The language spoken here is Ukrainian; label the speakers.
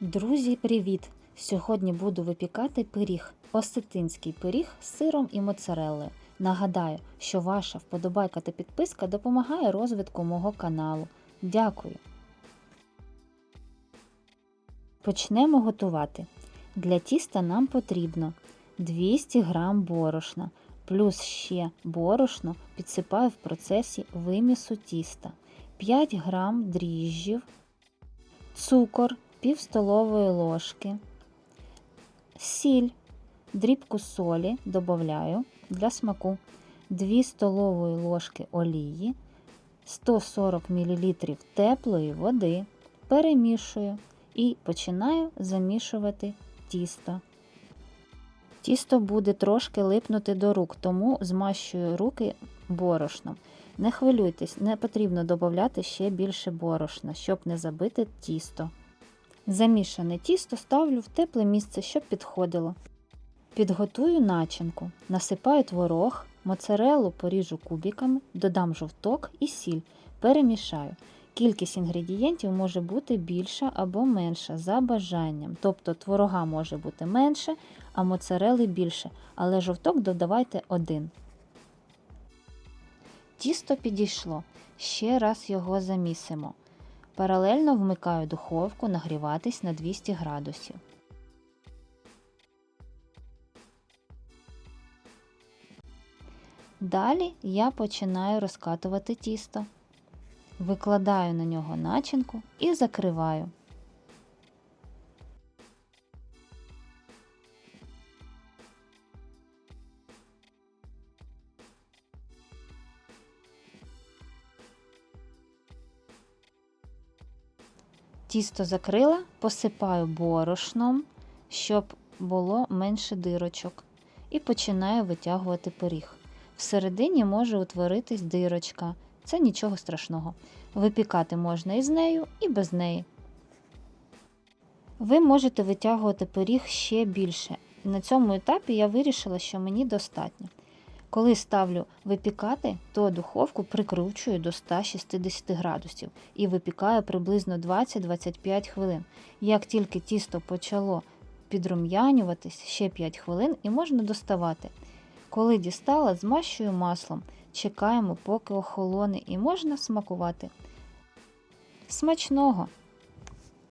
Speaker 1: Друзі, привіт! Сьогодні буду випікати пиріг, осетинський пиріг з сиром і моцареллою. Нагадаю, що ваша вподобайка та підписка допомагає розвитку мого каналу. Дякую. Почнемо готувати. Для тіста нам потрібно 200 г борошна, плюс ще борошно підсипаю в процесі вимісу тіста, 5 г дріжджів, цукор пів столової ложки, сіль, дрібку солі додаю для смаку, 2 столової ложки олії, 140 мл теплої води, перемішую і починаю замішувати тісто. Тісто буде трошки липнути до рук, тому змащую руки борошном. Не хвилюйтесь, не потрібно додати ще більше борошна, щоб не забити тісто. Замішане тісто ставлю в тепле місце, щоб підходило. Підготую начинку, насипаю творог, моцарелу поріжу кубиками, додам жовток і сіль, перемішаю. Кількість інгредієнтів може бути більша або менша за бажанням. Тобто творога може бути менше, а моцарели більше, але жовток додавайте один. Тісто підійшло. Ще раз його замісимо. Паралельно вмикаю духовку нагріватись на 200 градусів. Далі я починаю розкатувати тісто. Викладаю на нього начинку і закриваю. Тісто закрила, посипаю борошном, щоб було менше дирочок, і починаю витягувати пиріг. Всередині може утворитись дирочка, це нічого страшного. Випікати можна і з нею, і без неї. Ви можете витягувати пиріг ще більше. На цьому етапі я вирішила, що мені достатньо. Коли ставлю випікати, то духовку прикручую до 160 градусів і випікаю приблизно 20-25 хвилин. Як тільки тісто почало підрум'янюватись, ще 5 хвилин і можна доставати. Коли дістала, змащую маслом, чекаємо, поки охолоне і можна смакувати. Смачного!